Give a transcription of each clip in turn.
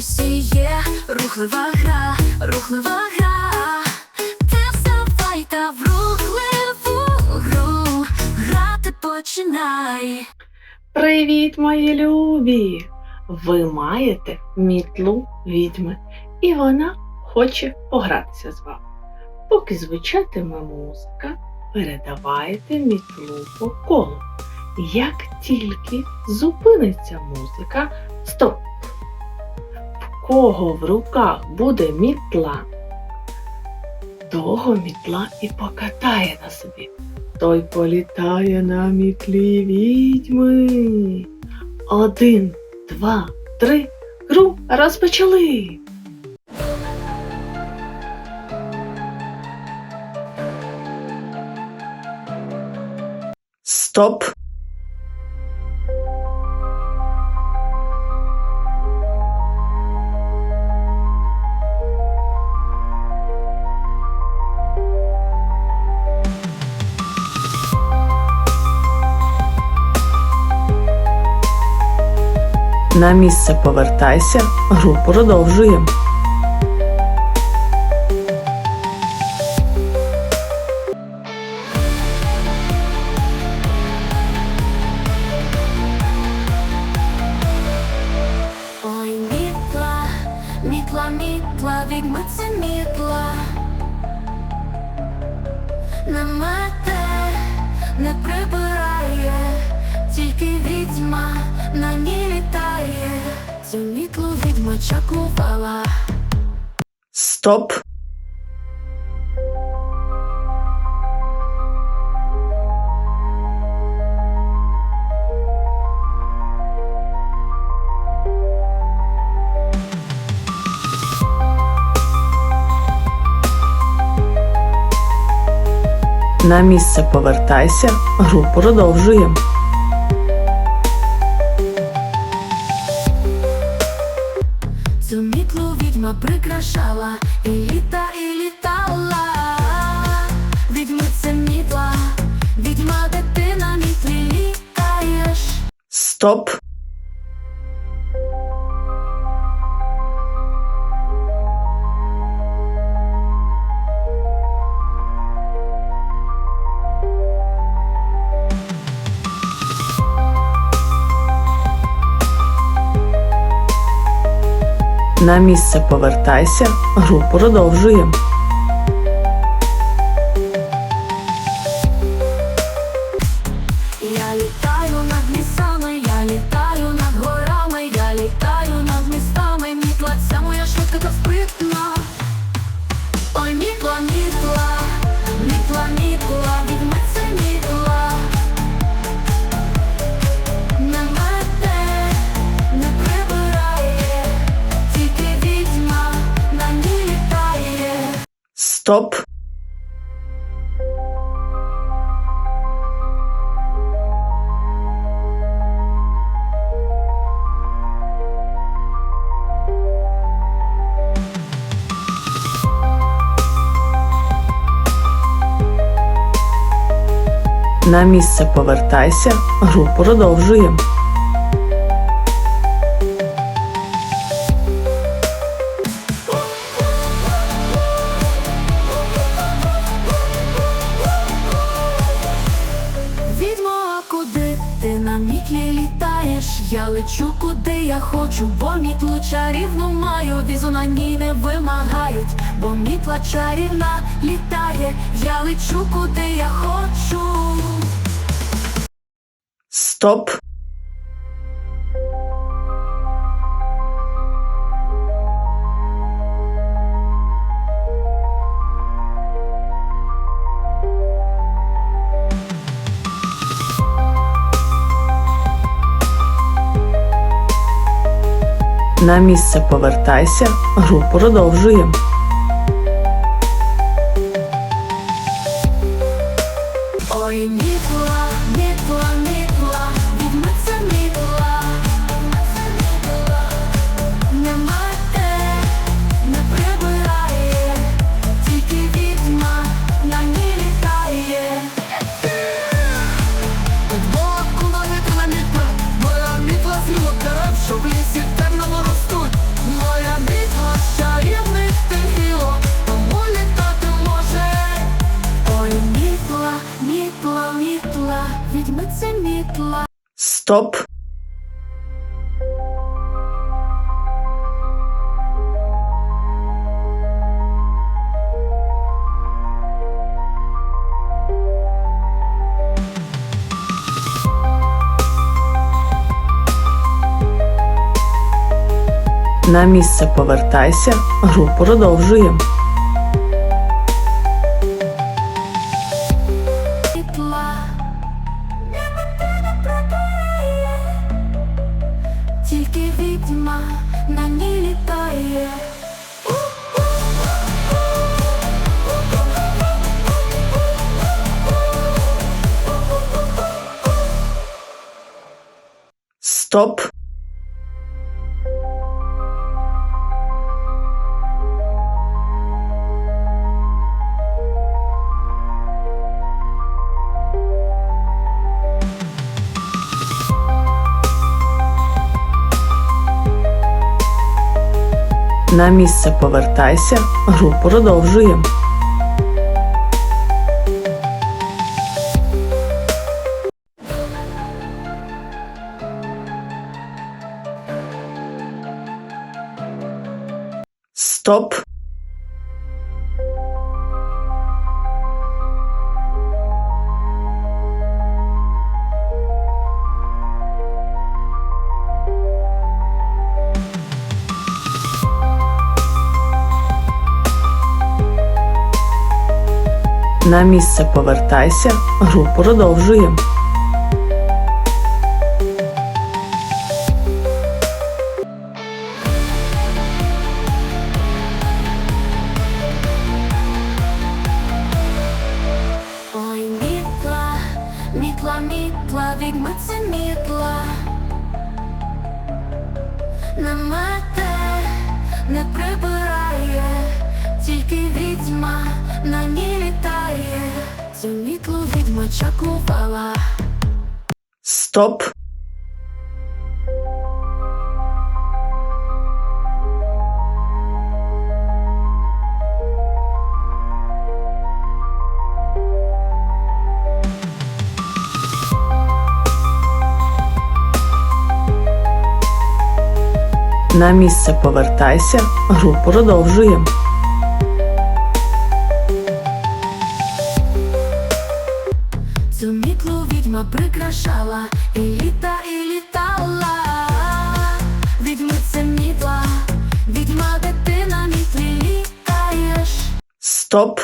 Ось є рухлива гра, рухлива гра. Ти вставай та в рухливу гру. Грати починай. Привіт, мої любі! Ви маєте мітлу відьми, і вона хоче погратися з вами. Поки звучатиме музика, передавайте мітлу по колу. Як тільки зупиниться музика, стоп! Кого в руках буде мітла, того мітла і покатає на собі. Той політає на мітлі відьми. Один, два, три. Гру розпочали. Стоп. На місце повертайся. Гру продовжуємо. Ой, мітла, мітла, мітла, відьми це мітла. Не мете, не прибирає, тільки відьма на ній літає. Цю мітлу відьма. Стоп. На місце повертайся. Гру продовжуємо. І літа, і літала. Відьми це мітла, відьма, де ти на мітлі літаєш. Стоп. На місце повертайся. Гру продовжуємо. Стоп. На місце повертайся. Гру продовжуємо. Я лечу куди я хочу, бо мітлу чарівну маю, візу на ній не вимагають, бо мітла чарівна літає, я лечу куди я хочу. Стоп. На місце повертайся. Гру продовжуємо. Ой, мітла, мітла, Стоп. На місце повертайся. Гру продовжуємо. Стоп. На місце повертайся. Гру продовжуємо. Стоп. На місце повертайся. Гру продовжуємо. Відьма чаклувала. Стоп. На місце повертайся. Гру продовжуємо. Стоп.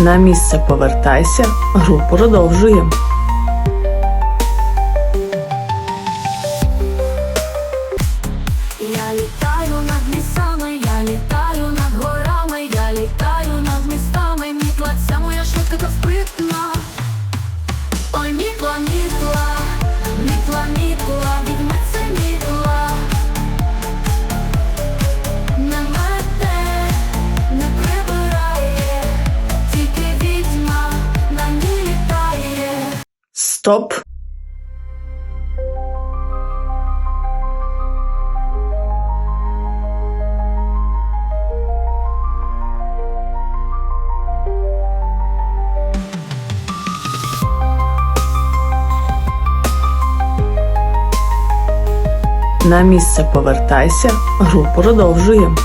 На місце повертайся. Гру продовжуємо. Стоп. На місце повертайся. Гру продовжуємо.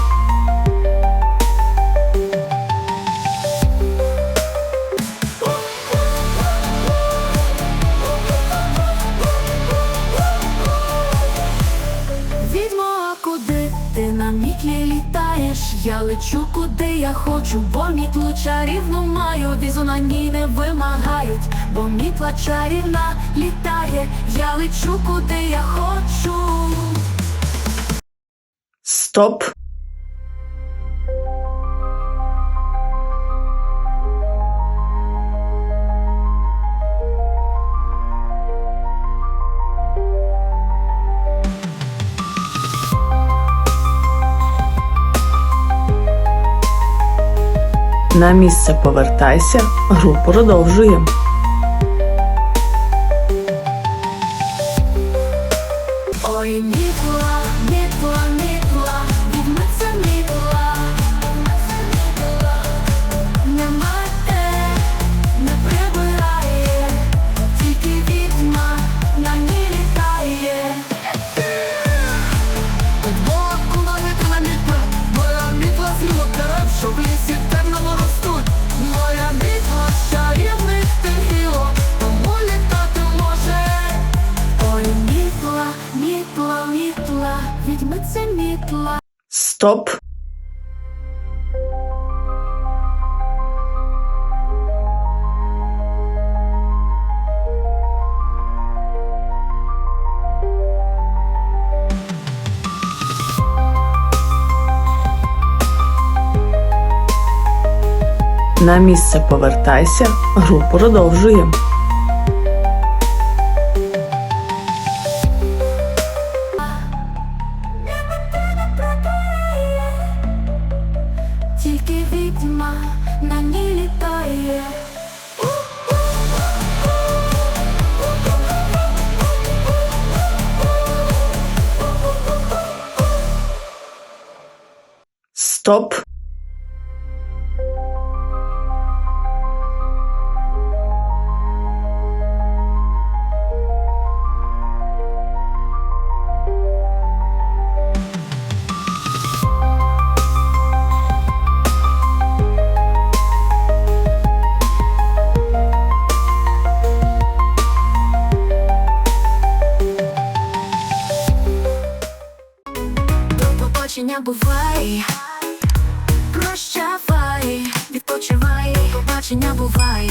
Хочу, бо мітлу чарівну маю, візу на ній не вимагають, бо мітла чарівна літає, я лечу куди я хочу. Стоп. На місце повертайся. Гру продовжуємо. Стоп. На місце повертайся, гру продовжуємо. Shop. Бувай Відпочивай, побачення буває.